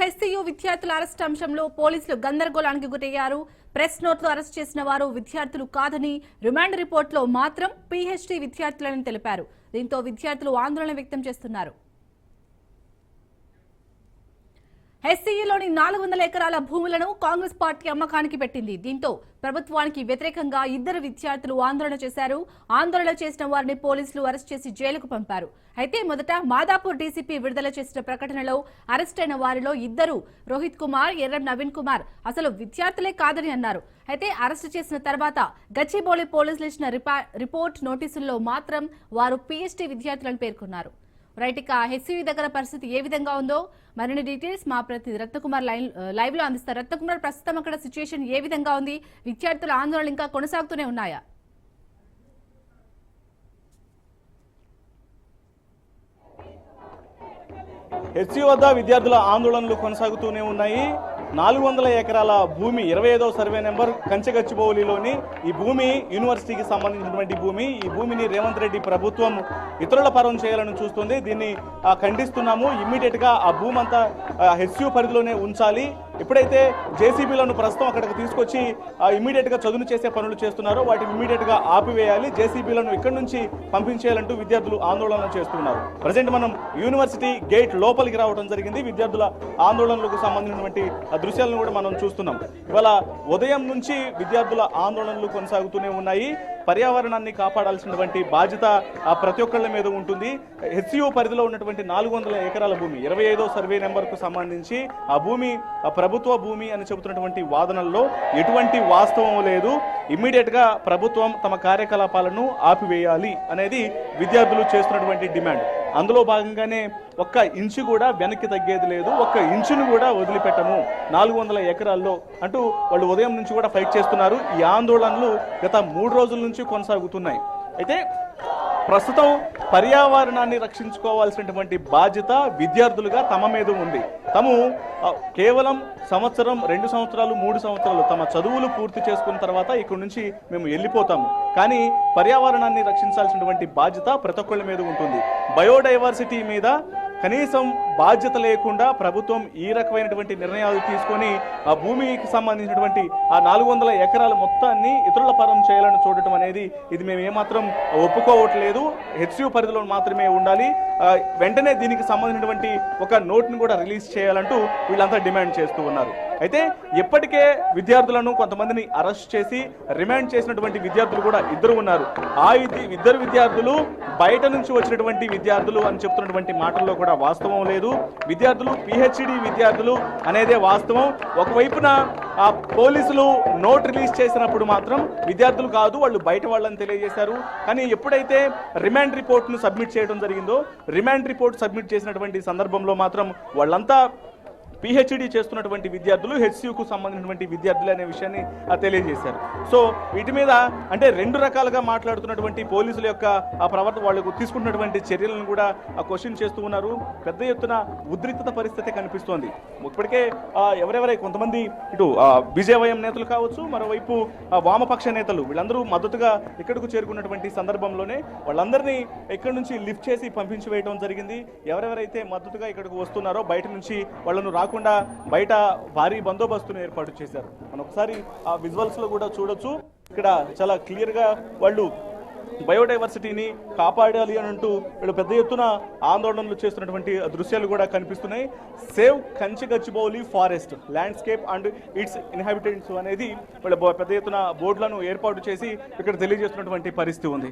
HCU విద్యార్థుల arrest అంశంలో పోలీసులు గందరగోళానికి గురయ్యారు. ప్రెస్ నోట్లో అరెస్ట్ చేసిన వారు విద్యార్థులు కాదని రిమాండ్ రిపోర్ట్లో మాత్రం పీహెచ్డీ విద్యార్థులని తెలిపారు. దీంతో విద్యార్థులు ఆందోళన వ్యక్తం చేస్తున్నారు. ఎస్సీఈలోని నాలుగు వందల ఎకరాల భూములను కాంగ్రెస్ పార్టీ అమ్మకానికి పెట్టింది. దీంతో ప్రభుత్వానికి వ్యతిరేకంగా ఇద్దరు విద్యార్థులు ఆందోళన చేశారు. ఆందోళన చేసిన వారిని పోలీసులు అరెస్ట్ చేసి జైలుకు పంపారు. అయితే మొదట మాదాపూర్ డీసీపీ విడుదల చేసిన ప్రకటనలో అరెస్ట్ అయిన వారిలో ఇద్దరు రోహిత్ కుమార్ ఎర్రం నవీన్ కుమార్ అసలు విద్యార్థులే కాదని అన్నారు. అయితే అరెస్ట్ చేసిన తర్వాత గచ్చిబౌలి పోలీసులు ఇచ్చిన రిపా- రిపోర్ట్ నోటీసుల్లో మాత్రం వారు పీహెచ్డీ విద్యార్థులను పేర్కొన్నారు. రైట్ ఇక హెచ్సివి దగ్గర పరిస్థితి ఏ విధంగా ఉందో మరిన్ని డీటెయిల్స్ మా ప్రతినిధి రత్నకుమార్ లైన్ లైవ్లో అందిస్తారు. రత్నకుమార్ ప్రస్తుతం అక్కడ సిచ్యుయేషన్ ఏ విధంగా ఉంది? విద్యార్థుల ఆందోళన ఇంకా కొనసాగుతూనే ఉన్నాయా? హెచ్సి వద్ద విద్యార్థుల ఆందోళనలు కొనసాగుతూనే ఉన్నాయి. నాలుగు వందల ఎకరాల భూమి ఇరవై ఐదవ సర్వే నెంబర్ కంచెగచ్చిబౌలిలోని ఈ భూమి యూనివర్సిటీకి సంబంధించినటువంటి భూమి. ఈ భూమిని రేవంత్ రెడ్డి ప్రభుత్వం ఇతరుల పరం చేయాలని చూస్తుంది. దీన్ని ఆ, ఖండిస్తున్నాము. ఇమ్మీడియట్గా ఆ భూమంతా హెచ్యూ పరిధిలోనే ఉంచాలి. ఎప్పుడైతే జేసీబీలను ప్రస్తుతం అక్కడికి తీసుకొచ్చి ఇమ్మీడియట్గా చదును చేసే పనులు చేస్తున్నారో వాటిని ఇమ్మీడియట్గా ఆపివేయాలి. జేసీబీలను ఇక్కడి నుంచి పంపించేయాలంటూ విద్యార్థులు ఆందోళన చేస్తున్నారు. ప్రజెంట్ మనం యూనివర్సిటీ గేట్ లోపలికి రావడం జరిగింది. విద్యార్థుల ఆందోళనలకు సంబంధించినటువంటి ఆ దృశ్యాలను కూడా మనం చూస్తున్నాం. ఇవాళ ఉదయం నుంచి విద్యార్థుల ఆందోళనలు కొనసాగుతూనే ఉన్నాయి. పర్యావరణాన్ని కాపాడాల్సినటువంటి బాధ్యత ఆ ప్రతి ఒక్కళ్ళ మీద ఉంటుంది. హెచ్సిఓ పరిధిలో ఉన్నటువంటి నాలుగు వందల ఎకరాల భూమి ఇరవై ఐదో సర్వే నెంబర్కు సంబంధించి ఆ భూమి ఆ ప్రభుత్వ భూమి అని చెబుతున్నటువంటి వాదనల్లో ఎటువంటి వాస్తవం లేదు. ఇమ్మీడియట్గా ప్రభుత్వం తమ కార్యకలాపాలను ఆపివేయాలి అనేది విద్యార్థులు చేస్తున్నటువంటి డిమాండ్. అందులో భాగంగానే ఒక్క ఇంచు కూడా వెనక్కి తగ్గేది లేదు. ఒక్క ఇంచును కూడా వదిలిపెట్టము. నాలుగు వందల ఎకరాల్లో అంటూ వాళ్ళు ఉదయం నుంచి కూడా ఫైట్ చేస్తున్నారు. ఈ ఆందోళనలు గత మూడు రోజుల నుంచి కొనసాగుతున్నాయి. అయితే ప్రస్తుతం పర్యావరణాన్ని రక్షించుకోవాల్సినటువంటి బాధ్యత విద్యార్థులుగా తమ మీద ఉంది. తము కేవలం సంవత్సరం రెండు సంవత్సరాలు మూడు సంవత్సరాలు తమ చదువులు పూర్తి చేసుకున్న తర్వాత ఇక్కడ నుంచి మేము వెళ్ళిపోతాము. కానీ పర్యావరణాన్ని రక్షించాల్సినటువంటి బాధ్యత ప్రతి ఒక్కళ్ళ మీద ఉంటుంది. బయోడైవర్సిటీ మీద కనీసం బాధ్యత లేకుండా ప్రభుత్వం ఈ రకమైనటువంటి నిర్ణయాలు తీసుకొని ఆ భూమికి సంబంధించినటువంటి ఆ నాలుగు వందల ఎకరాల మొత్తాన్ని ఇతరుల పరం చేయాలని చూడటం అనేది ఇది మేము ఏమాత్రం ఒప్పుకోవట్లేదు. హెచ్యూ పరిధిలో మాత్రమే ఉండాలి. వెంటనే దీనికి సంబంధించినటువంటి ఒక నోట్ను కూడా రిలీజ్ చేయాలంటూ వీళ్ళంతా డిమాండ్ చేస్తూ ఉన్నారు. అయితే ఇప్పటికే విద్యార్థులను కొంతమందిని అరెస్ట్ చేసి రిమాండ్ చేసినటువంటి విద్యార్థులు కూడా ఇద్దరు ఉన్నారు. ఆ ఇద్దరు విద్యార్థులు బయట నుంచి వచ్చినటువంటి విద్యార్థులు అని చెప్తున్నటువంటి మాటల్లో కూడా వాస్తవం లేదు. విద్యార్థులు పిహెచ్డి విద్యార్థులు అనేదే వాస్తవం. ఒకవైపున ఆ పోలీసులు నోట్ రిలీజ్ చేసినప్పుడు మాత్రం విద్యార్థులు కాదు వాళ్ళు బయట వాళ్ళని తెలియజేశారు. కానీ ఎప్పుడైతే రిమాండ్ రిపోర్ట్ను సబ్మిట్ చేయడం జరిగిందో రిమాండ్ రిపోర్ట్ సబ్మిట్ చేసినటువంటి సందర్భంలో మాత్రం వాళ్ళంతా పిహెచ్డి చేస్తున్నటువంటి విద్యార్థులు హెచ్సియుకు సంబంధించినటువంటి విద్యార్థులు అనే విషయాన్ని తెలియజేశారు. సో వీటి మీద అంటే రెండు రకాలుగా మాట్లాడుతున్నటువంటి పోలీసుల యొక్క ఆ ప్రవర్తన వాళ్ళకు తీసుకుంటున్నటువంటి చర్యలను కూడా ఆ క్వశ్చన్ చేస్తూ ఉన్నారు. పెద్ద ఎత్తున ఉద్రిక్తత పరిస్థితి కనిపిస్తోంది. ఇప్పటికే ఎవరెవరై కొంతమంది ఇటు బీజేవైఎం నేతలు కావచ్చు మరోవైపు ఆ, వామపక్ష నేతలు వీళ్ళందరూ మద్దతుగా ఇక్కడకు చేరుకున్నటువంటి సందర్భంలోనే వాళ్ళందరినీ ఇక్కడ నుంచి లిఫ్ట్ చేసి పంపించి వేయడం జరిగింది. ఎవరెవరైతే మద్దతుగా ఇక్కడికి వస్తున్నారో బయట నుంచి వాళ్ళను కాకుండా బయట భారీ బందోబస్తును ఏర్పాటు చేశారు. మనం ఒకసారి ఆ విజువల్స్లో కూడా చూడొచ్చు. ఇక్కడ చాలా క్లియర్గా వాళ్ళు బయోడైవర్సిటీని కాపాడాలి అని అంటూ వీళ్ళు పెద్ద ఎత్తున ఆందోళనలు చేస్తున్నటువంటి దృశ్యాలు కూడా కనిపిస్తున్నాయి. Save Kancha Gachibowli forest landscape and its inhabitants అనేది వీళ్ళు పెద్ద ఎత్తున బోర్డులను ఏర్పాటు చేసి ఇక్కడ తెలియజేస్తున్నటువంటి పరిస్థితి ఉంది.